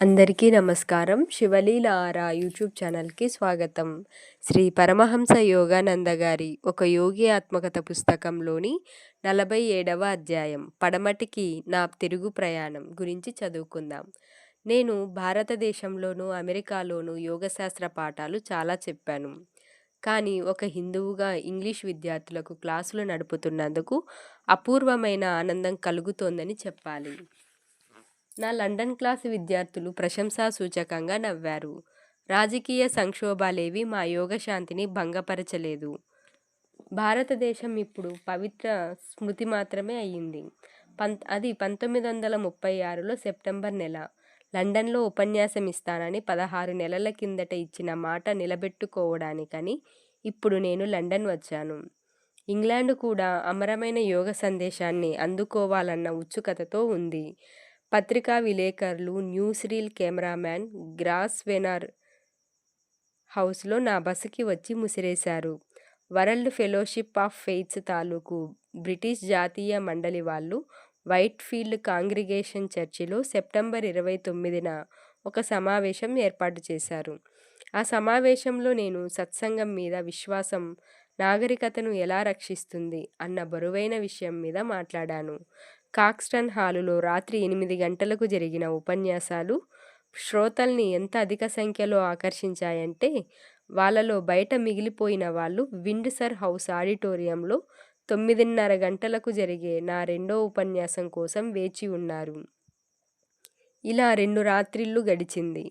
అందరికీ నమస్కారం. శివలీల ఆరా యూట్యూబ్ ఛానల్కి స్వాగతం. శ్రీ పరమహంస యోగానంద గారి ఒక యోగి ఆత్మకథ పుస్తకంలోని నలభై ఏడవ అధ్యాయం పడమటికి నా తిరుగు ప్రయాణం గురించి చదువుకుందాం. నేను భారతదేశంలోనూ అమెరికాలోనూ యోగశాస్త్ర పాఠాలు చాలా చెప్పాను. కానీ ఒక హిందువుగా ఇంగ్లీష్ విద్యార్థులకు క్లాసులు నడుపుతున్నందుకు అపూర్వమైన ఆనందం కలుగుతోందని చెప్పాలి. నా లండన్ క్లాసు విద్యార్థులు ప్రశంసా సూచకంగా నవ్వారు. రాజకీయ సంక్షోభాలేవి మా యోగశాంతిని భంగపరచలేదు. భారతదేశం ఇప్పుడు పవిత్ర స్మృతి మాత్రమే అయ్యింది. పం అది పంతొమ్మిది వందల ముప్పై ఆరులో సెప్టెంబర్ నెల. లండన్లో ఉపన్యాసం ఇస్తానని పదహారు నెలల కిందట ఇచ్చిన మాట నిలబెట్టుకోవడానికని ఇప్పుడు నేను లండన్ వచ్చాను. ఇంగ్లాండ్ కూడా అమరమైన యోగ సందేశాన్ని అందుకోవాలన్న ఉత్సుకతతో ఉంది. పత్రికా విలేకరులు news reel cameraman Grosvenor హౌస్లో నా బసకి వచ్చి ముసిరేశారు. వరల్డ్ ఫెలోషిప్ ఆఫ్ ఫెయిత్స్ తాలూకు బ్రిటిష్ జాతీయ మండలి వాళ్ళు వైట్ఫీల్డ్ కాంగ్రిగేషన్ చర్చిలో సెప్టెంబర్ ఇరవై తొమ్మిదిన ఒక సమావేశం ఏర్పాటు చేశారు. ఆ సమావేశంలో నేను సత్సంగం మీద విశ్వాసం నాగరికతను ఎలా రక్షిస్తుంది అన్న బరువైన విషయం మీద మాట్లాడాను. కాక్స్టన్ హాలులో రాత్రి ఎనిమిది గంటలకు జరిగిన ఉపన్యాసాలు శ్రోతల్ని ఎంత అధిక సంఖ్యలో ఆకర్షించాయంటే వాళ్ళలో బయట మిగిలిపోయిన వాళ్ళు విండ్సర్ హౌస్ ఆడిటోరియంలో తొమ్మిదిన్నర గంటలకు జరిగే నా రెండో ఉపన్యాసం కోసం వేచి ఉన్నారు. ఇలా రెండు రాత్రిళ్ళు గడిచింది.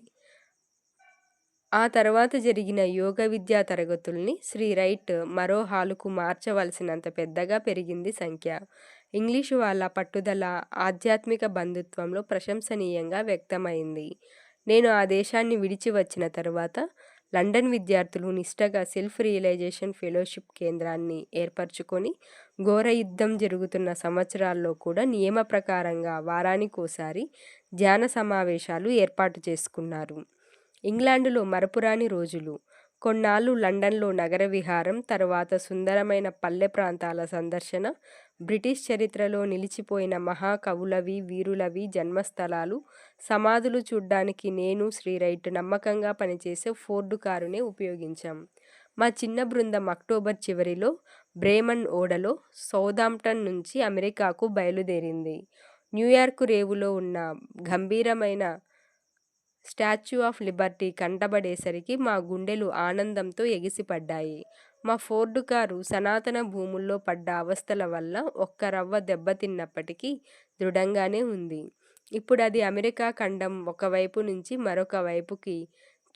ఆ తర్వాత జరిగిన యోగ విద్యా తరగతుల్ని శ్రీ రైట్ మరో హాలుకు మార్చవలసినంత పెద్దగా పెరిగింది సంఖ్య. ఇంగ్లీషు వాళ్ళ పట్టుదల ఆధ్యాత్మిక బంధుత్వంలో ప్రశంసనీయంగా వ్యక్తమైంది. నేను ఆ దేశాన్ని విడిచి వచ్చిన తర్వాత లండన్ విద్యార్థులు నిష్టగా సెల్ఫ్ రియలైజేషన్ ఫెలోషిప్ కేంద్రాన్ని ఏర్పరచుకొని ఘోర యుద్ధం జరుగుతున్న సంవత్సరాల్లో కూడా నియమ ప్రకారంగా వారానికోసారి ధ్యాన సమావేశాలు ఏర్పాటు చేసుకున్నారు. ఇంగ్లాండులో మరపురాని రోజులు. కొన్నాళ్ళు లండన్లో నగర విహారం తర్వాత సుందరమైన పల్లె ప్రాంతాల సందర్శన బ్రిటిష్ చరిత్రలో నిలిచిపోయిన మహాకవులవి వీరులవి జన్మస్థలాలు సమాధులు చూడ్డానికి నేను శ్రీ రైట్ నమ్మకంగా పనిచేసే ఫోర్డు కారునే ఉపయోగించాం. మా చిన్న బృందం అక్టోబర్ చివరిలో బ్రేమన్ ఓడలో సౌదాంప్టన్ నుంచి అమెరికాకు బయలుదేరింది. న్యూయార్క్ రేవులో ఉన్న గంభీరమైన స్టాచ్యూ ఆఫ్ లిబర్టీ కంటబడేసరికి మా గుండెలు ఆనందంతో ఎగిసిపడ్డాయి. మా ఫోర్డు కారు సనాతన భూముల్లో పడ్డ అవస్థల వల్ల ఒక్క రవ్వ దెబ్బతిన్నప్పటికీ దృఢంగానే ఉంది. ఇప్పుడు అది అమెరికా ఖండం ఒకవైపు నుంచి మరొక వైపుకి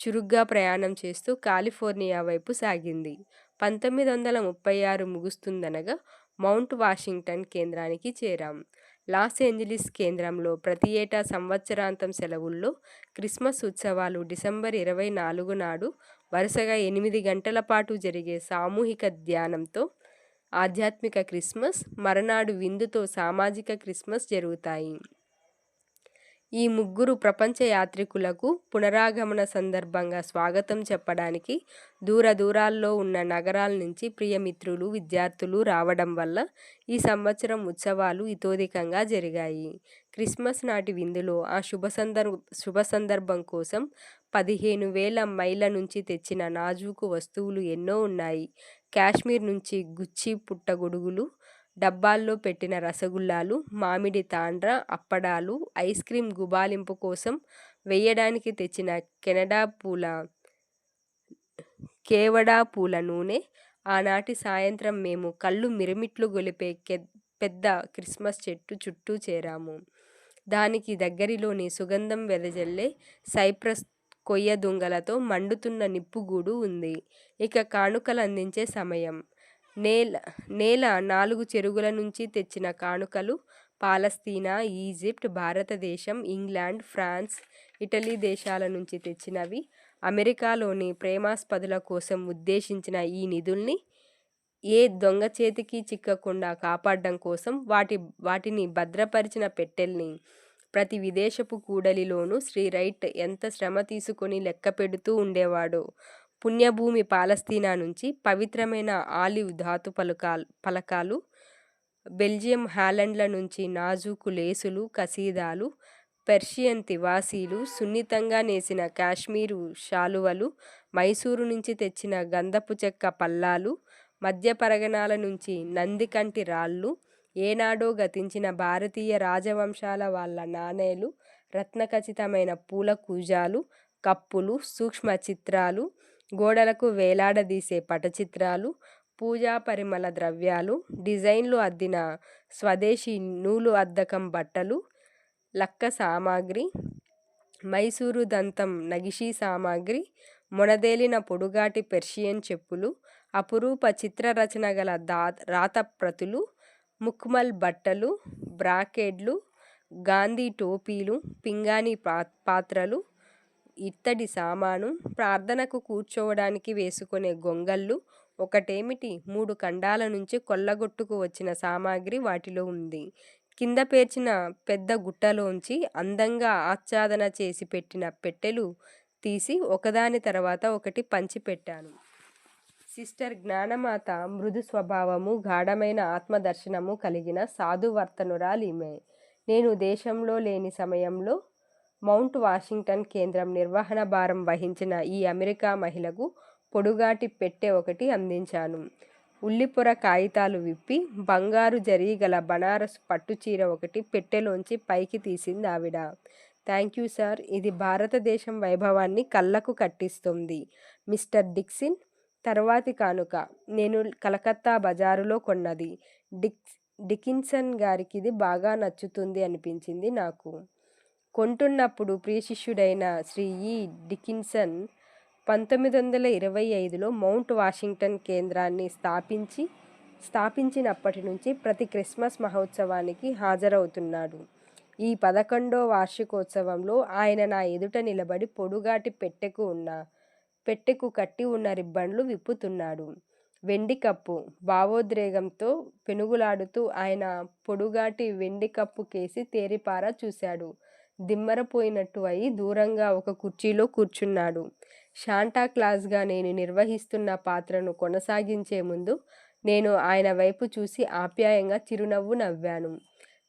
చురుగ్గా ప్రయాణం చేస్తూ కాలిఫోర్నియా వైపు సాగింది. పంతొమ్మిది వందల ముప్పై ఆరు ముగుస్తుందనగా మౌంట్ వాషింగ్టన్ కేంద్రానికి చేరాం. లాస్ ఏంజలీస్ కేంద్రంలో ప్రతి ఏటా సంవత్సరాంతం సెలవుల్లో క్రిస్మస్ ఉత్సవాలు డిసెంబర్ ఇరవై నాలుగు నాడు వరుసగా ఎనిమిది గంటల పాటు జరిగే సామూహిక ధ్యానంతో ఆధ్యాత్మిక క్రిస్మస్ మరనాడు విందుతో సామాజిక క్రిస్మస్ జరుగుతాయి. ఈ ముగ్గురు ప్రపంచ యాత్రికులకు పునరాగమన సందర్భంగా స్వాగతం చెప్పడానికి దూర దూరాల్లో ఉన్న నగరాల నుంచి ప్రియమిత్రులు విద్యార్థులు రావడం వల్ల ఈ సంవత్సరం ఉత్సవాలు ఇతోధికంగా జరిగాయి. క్రిస్మస్ నాటి విందులో ఆ శుభ సందర్ శుభ సందర్భం కోసం పదిహేను వేల మైళ్ళ నుంచి తెచ్చిన నాజూకు వస్తువులు ఎన్నో ఉన్నాయి. కాశ్మీర్ నుంచి గుచ్చి పుట్టగొడుగులు డబ్బాల్లో పెట్టిన రసగుల్లాలు మామిడి తాండ్ర అప్పడాలు ఐస్ క్రీం గుబాలింపు కోసం వెయ్యడానికి తెచ్చిన కెనడా పూల కేవడా పూల నూనె ఆనాటి సాయంత్రం మేము కళ్ళు మిరమిట్లు గొలిపే పెద్ద క్రిస్మస్ చెట్టు చుట్టూ చేరాము. దానికి దగ్గరిలోని సుగంధం వెదజల్లే సైప్రస్ కొయ్య దుంగలతో మండుతున్న నిప్పుగూడు ఉంది. ఇక కానుకలు అందించే సమయం. నేల నేల నాలుగు చెరుగుల నుంచి తెచ్చిన కానుకలు పాలస్తీనా ఈజిప్ట్ భారతదేశం ఇంగ్లాండ్ ఫ్రాన్స్ ఇటలీ దేశాల నుంచి తెచ్చినవి. అమెరికాలోని ప్రేమాస్పదుల కోసం ఉద్దేశించిన ఈ నిధుల్ని ఏ దొంగ చేతికి చిక్కకుండా కాపాడడం కోసం వాటి వాటిని భద్రపరిచిన పెట్టెల్ని ప్రతి విదేశపు కూడలిలోనూ శ్రీ రైట్ ఎంత శ్రమ తీసుకొని లెక్క పెడుతూ ఉండేవాడో పుణ్యభూమి పాలస్తీనా నుంచి పవిత్రమైన ఆలివ్ ధాతు పలుకా పలకాలు బెల్జియం హాలండ్ల నుంచి నాజూకు లేసులు కసీదాలు పెర్షియన్ తివాసీలు సున్నితంగా నేసిన కాశ్మీరు శాలువలు మైసూరు నుంచి తెచ్చిన గంధపు చెక్క పల్లాలు మధ్య పరగణాల నుంచి నందికంటి రాళ్ళు ఏనాడో గతించిన భారతీయ రాజవంశాల వాళ్ళ నాణేలు రత్నఖచితమైన పూల కూజాలు కప్పులు సూక్ష్మ చిత్రాలు గోడలకు వేలాడదీసే పటచిత్రాలు పూజా పరిమళ ద్రవ్యాలు డిజైన్లు అద్దిన స్వదేశీ నూలు అద్దకం బట్టలు లక్క సామాగ్రి మైసూరు దంతం నగిషీ సామాగ్రి మొనదేలిన పొడుగాటి పెర్షియన్ చెప్పులు అపురూప చిత్రరచన గల దా రాతప్రతులు ముక్మల్ బట్టలు బ్రాకెడ్లు గాంధీ టోపీలు పింగాణి పా పాత్రలు ఇత్తడి సామాను ప్రార్థనకు కూర్చోవడానికి వేసుకునే గొంగళ్ళు ఒకటేమిటి? మూడు ఖండాల నుంచి కొల్లగొట్టుకు వచ్చిన సామాగ్రి వాటిలో ఉంది. కింద పేర్చిన పెద్ద గుట్టలోంచి అందంగా ఆచ్ఛాదన చేసి పెట్టిన పెట్టెలు తీసి ఒకదాని తర్వాత ఒకటి పంచిపెట్టాను సిస్టర్ జ్ఞానమాత మృదు స్వభావము గాఢమైన ఆత్మదర్శనము కలిగిన సాధువర్తనురాలీమె. నేను దేశంలో లేని సమయంలో మౌంట్ వాషింగ్టన్ కేంద్రం నిర్వహణ భారం వహించిన ఈ అమెరికా మహిళకు పొడుగాటి పెట్టె ఒకటి అందించాను. ఉల్లిపొర కాగితాలు విప్పి బంగారు జరీగల బనారస్ పట్టుచీర ఒకటి పెట్టెలోంచి పైకి తీసింది ఆవిడ. థ్యాంక్ యూ సార్ ఇది భారతదేశం వైభవాన్ని కళ్ళకు కట్టిస్తుంది. మిస్టర్ డిక్సిన్ తర్వాతి కానుక. నేను కలకత్తా బజారులో కొన్నది. డిక్ డికిన్సన్ గారికి ఇది బాగా నచ్చుతుంది అనిపించింది నాకు. కొంటున్నప్పుడు ప్రియశిష్యుడైన శ్రీ ఈ డికిన్సన్ పంతొమ్మిది వందల ఇరవై ఐదులో మౌంట్ వాషింగ్టన్ కేంద్రాన్ని స్థాపించి స్థాపించినప్పటి నుంచి ప్రతి క్రిస్మస్ మహోత్సవానికి హాజరవుతున్నాడు. ఈ పదకొండో వార్షికోత్సవంలో ఆయన నా ఎదుట నిలబడి పొడుగాటి పెట్టెకు ఉన్న పెట్టెకు కట్టి ఉన్న రిబ్బన్లు విప్పుతున్నాడు. వెండి కప్పు భావోద్రేగంతో పెనుగులాడుతూ ఆయన పొడుగాటి వెండి కప్పు కేసి తేరిపారా చూశాడు. దిమ్మరపోయినట్టు అయి దూరంగా ఒక కుర్చీలో కూర్చున్నాడు. శాంటాక్లాజ్గా నేను నిర్వహిస్తున్న పాత్రను కొనసాగించే ముందు నేను ఆయన వైపు చూసి ఆప్యాయంగా చిరునవ్వు నవ్వాను.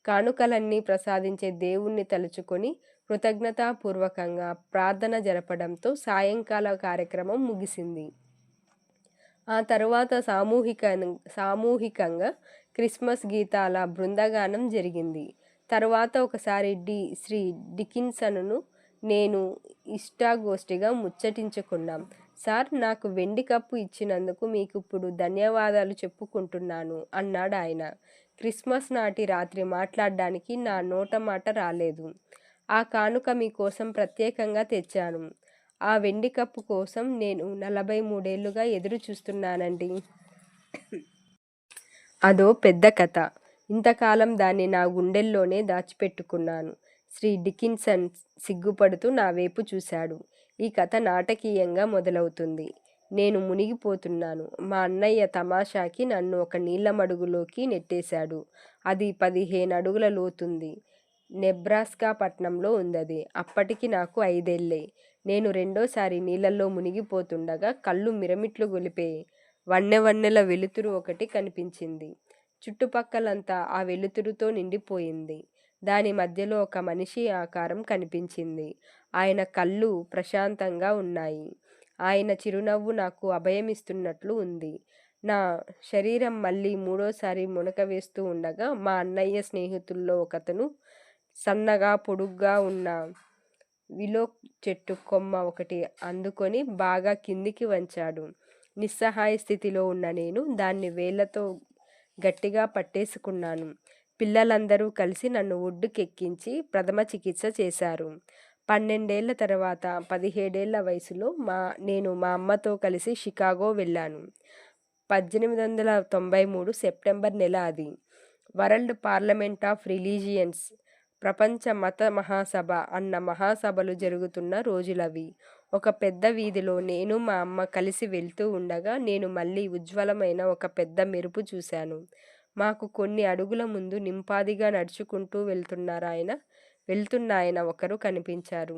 కానుకలన్నీ ప్రసాదించే దేవుణ్ణి తలుచుకొని కృతజ్ఞతాపూర్వకంగా ప్రార్థన జరపడంతో సాయంకాల కార్యక్రమం ముగిసింది. ఆ తరువాత సామూహిక సామూహికంగా క్రిస్మస్ గీతాల బృందగానం జరిగింది. తరువాత ఒకసారి డి శ్రీ డికిన్సన్ను నేను ఇష్టాగోష్ఠిగా ముచ్చటించుకున్నాం. సార్ నాకు వెండి కప్పు ఇచ్చినందుకు మీకు ఇప్పుడు ధన్యవాదాలు చెప్పుకుంటున్నాను అన్నాడు ఆయన. క్రిస్మస్ నాటి రాత్రి మాట్లాడడానికి నా నోట మాట రాలేదు. ఆ కానుక మీకోసం ప్రత్యేకంగా తెచ్చాను. ఆ వెండి కప్పు కోసం నేను నలభై మూడేళ్ళుగా ఎదురు చూస్తున్నానండి అదో పెద్ద కథ. ఇంతకాలం దాన్ని నా గుండెల్లోనే దాచిపెట్టుకున్నాను. శ్రీ డికిన్సన్ సిగ్గుపడుతూ నా వైపు చూశాడు. ఈ కథ నాటకీయంగా మొదలవుతుంది. నేను మునిగిపోతున్నాను. మా అన్నయ్య తమాషాకి నన్ను ఒక నీళ్ళమడుగులోకి నెట్టేశాడు. అది పదిహేను అడుగుల లోతుంది. నెబ్రాస్కా పట్నంలో ఉందది. అప్పటికి నాకు ఐదేళ్ళే. నేను రెండోసారి నీళ్ళల్లో మునిగిపోతుండగా కళ్ళు మిరమిట్లు గొలిపే వన్నె వన్నెల వెలుతురు ఒకటి కనిపించింది. చుట్టుపక్కలంతా ఆ వెలుతురుతో నిండిపోయింది. దాని మధ్యలో ఒక మనిషి ఆకారం కనిపించింది. ఆయన కళ్ళు ప్రశాంతంగా ఉన్నాయి. ఆయన చిరునవ్వు నాకు అభయమిస్తున్నట్లు ఉంది. నా శరీరం మళ్ళీ మూడోసారి మునక వేస్తూ ఉండగా మా అన్నయ్య స్నేహితుల్లో ఒకతను సన్నగా పొడుగ్గా ఉన్న విలో చెట్టు కొమ్మ ఒకటి అందుకొని బాగా కిందికి వంచాడు. నిస్సహాయ స్థితిలో ఉన్న నేను దాన్ని వేళ్ళతో గట్టిగా పట్టేసుకున్నాను. పిల్లలందరూ కలిసి నన్ను ఒడ్డుకెక్కించి ప్రథమ చికిత్స చేశారు. పన్నెండేళ్ళ తర్వాత పదిహేడేళ్ళ వయసులో మా నేను మా అమ్మతో కలిసి షికాగో వెళ్ళాను. పద్దెనిమిది వందల తొంభై మూడు సెప్టెంబర్ నెల అది. వరల్డ్ పార్లమెంట్ ఆఫ్ రిలీజియన్స్ ప్రపంచ మత మహాసభ అన్న మహాసభలు జరుగుతున్న రోజులవి. ఒక పెద్ద వీధిలో నేను మా అమ్మ కలిసి వెళ్తూ ఉండగా నేను మళ్ళీ ఉజ్వలమైన ఒక పెద్ద మెరుపు చూశాను. మాకు కొన్ని అడుగుల ముందు నింపాదిగా నడుచుకుంటూ వెళ్తున్నారాయన వెళ్తున్నాయన ఒకరు కనిపించారు.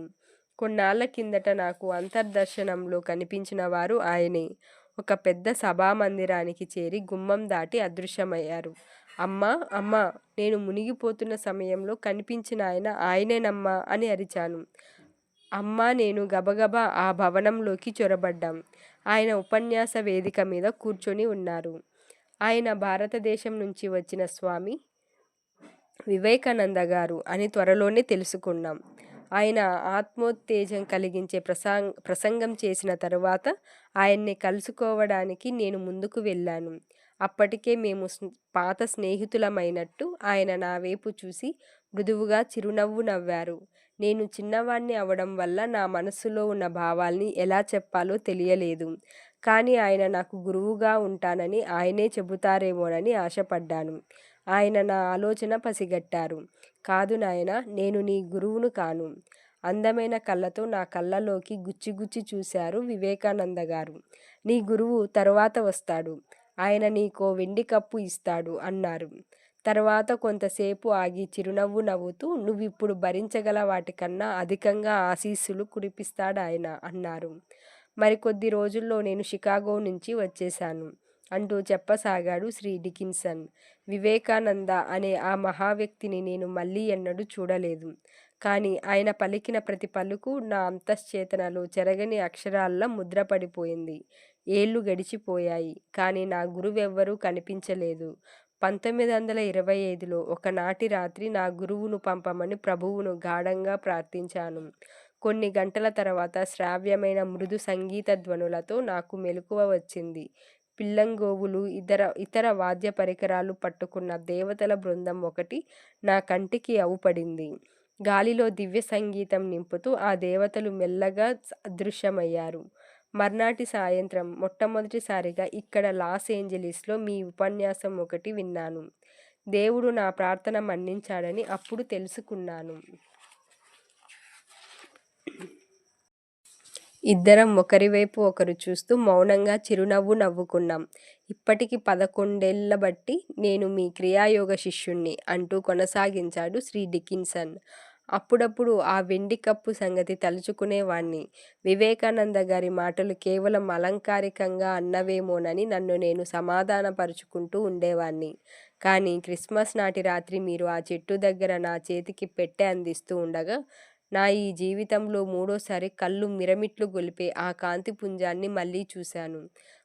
కొన్నాళ్ళ కిందట నాకు అంతర్దర్శనంలో కనిపించిన వారు ఆయనే. ఒక పెద్ద సభామందిరానికి చేరి గుమ్మం దాటి అదృశ్యమయ్యారు. అమ్మ అమ్మా నేను మునిగిపోతున్న సమయంలో కనిపించిన ఆయన ఆయనేనమ్మా అని అరిచాను. అమ్మా నేను గబగబా ఆ భవనంలోకి చొరబడ్డాం. ఆయన ఉపన్యాస వేదిక మీద కూర్చొని ఉన్నారు. ఆయన భారతదేశం నుంచి వచ్చిన స్వామి వివేకానంద గారు అని త్వరలోనే తెలుసుకున్నాం. ఆయన ఆత్మోత్తేజం కలిగించే ప్రసంగ ప్రసంగం చేసిన తరువాత ఆయన్ని కలుసుకోవడానికి నేను ముందుకు వెళ్ళాను. అప్పటికే మేము పాత స్నేహితులమైనట్టు ఆయన నా వైపు చూసి మృదువుగా చిరునవ్వు నవ్వారు. నేను చిన్నవాణ్ణి అవడం వల్ల నా మనసులో ఉన్న భావాల్ని ఎలా చెప్పాలో తెలియలేదు. కానీ ఆయన నాకు గురువుగా ఉంటానని ఆయనే చెబుతారేమోనని ఆశపడ్డాను. ఆయన నా ఆలోచన పసిగట్టారు. కాదు నాయన నేను నీ గురువును కాను. అందమైన కళ్ళతో నా కళ్ళలోకి గుచ్చిగుచ్చి చూశారు వివేకానంద గారు. నీ గురువు తరువాత వస్తాడు. ఆయన నీకో వెండి కప్పు ఇస్తాడు అన్నారు. తర్వాత కొంతసేపు ఆగి చిరునవ్వు నవ్వుతూ నువ్విప్పుడు భరించగల వాటికన్నా అధికంగా ఆశీస్సులు కురిపిస్తాడు ఆయన? అన్నారు. మరికొద్ది రోజుల్లో నేను షికాగో నుంచి వచ్చేశాను అంటూ చెప్పసాగాడు శ్రీ డికిన్సన్. వివేకానంద అనే ఆ మహావ్యక్తిని నేను మళ్ళీ ఎన్నడూ చూడలేదు. కానీ ఆయన పలికిన ప్రతి పలుకు నా అంతశ్చేతనలో చెరగని అక్షరాల్లో ముద్రపడిపోయింది. ఏళ్ళు గడిచిపోయాయి కానీ నా గురువెవ్వరూ కనిపించలేదు. పంతొమ్మిది వందల ఇరవై ఐదులో ఒకనాటి రాత్రి నా గురువును పంపమని ప్రభువును గాఢంగా ప్రార్థించాను. కొన్ని గంటల తర్వాత శ్రావ్యమైన మృదు సంగీత ధ్వనులతో నాకు మెలకువ వచ్చింది. పిల్లంగోవులు ఇతర ఇతర వాద్య పరికరాలు పట్టుకున్న దేవతల బృందం ఒకటి నా కంటికి అవుపడింది. గాలిలో దివ్య సంగీతం నింపుతూ ఆ దేవతలు మెల్లగా అదృశ్యమయ్యారు మర్నాటి సాయంత్రం మొట్టమొదటిసారిగా ఇక్కడ లాస్ ఏంజలీస్లో మీ ఉపన్యాసం ఒకటి విన్నాను. దేవుడు నా ప్రార్థన మన్నించాడని అప్పుడు తెలుసుకున్నాను. ఇద్దరం ఒకరివైపు ఒకరు చూస్తూ మౌనంగా చిరునవ్వు నవ్వుకున్నాం. ఇప్పటికి పదకొండేళ్ళ బట్టి నేను మీ క్రియాయోగ శిష్యుణ్ణి అంటూ కొనసాగించాడు శ్రీ డికిన్సన్. అప్పుడప్పుడు ఆ వెండి కప్పు సంగతి తలుచుకునేవాణ్ణి వివేకానంద గారి మాటలు కేవలం అలంకారికంగా అన్నవేమోనని నన్ను నేను సమాధానపరుచుకుంటూ ఉండేవాణ్ణి. కానీ క్రిస్మస్ నాటి రాత్రి మీరు ఆ చెట్టు దగ్గర నా చేతికి పెట్టె అందిస్తూ ఉండగా నా ఈ జీవితంలో మూడోసారి కళ్ళు మిరమిట్లు గొలిపే ఆ కాంతి పుంజాన్ని మళ్ళీ చూశాను.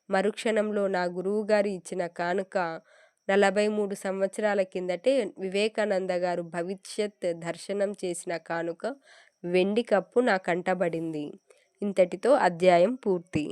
మరుక్షణంలో నా గురువుగారు ఇచ్చిన కానుక నలభై మూడు సంవత్సరాల కిందటే వివేకానంద గారు భవిష్యత్ దర్శనం చేసిన కానుక వెండి కప్పు నా కంటబడింది. ఇంతటితో అధ్యాయం పూర్తి.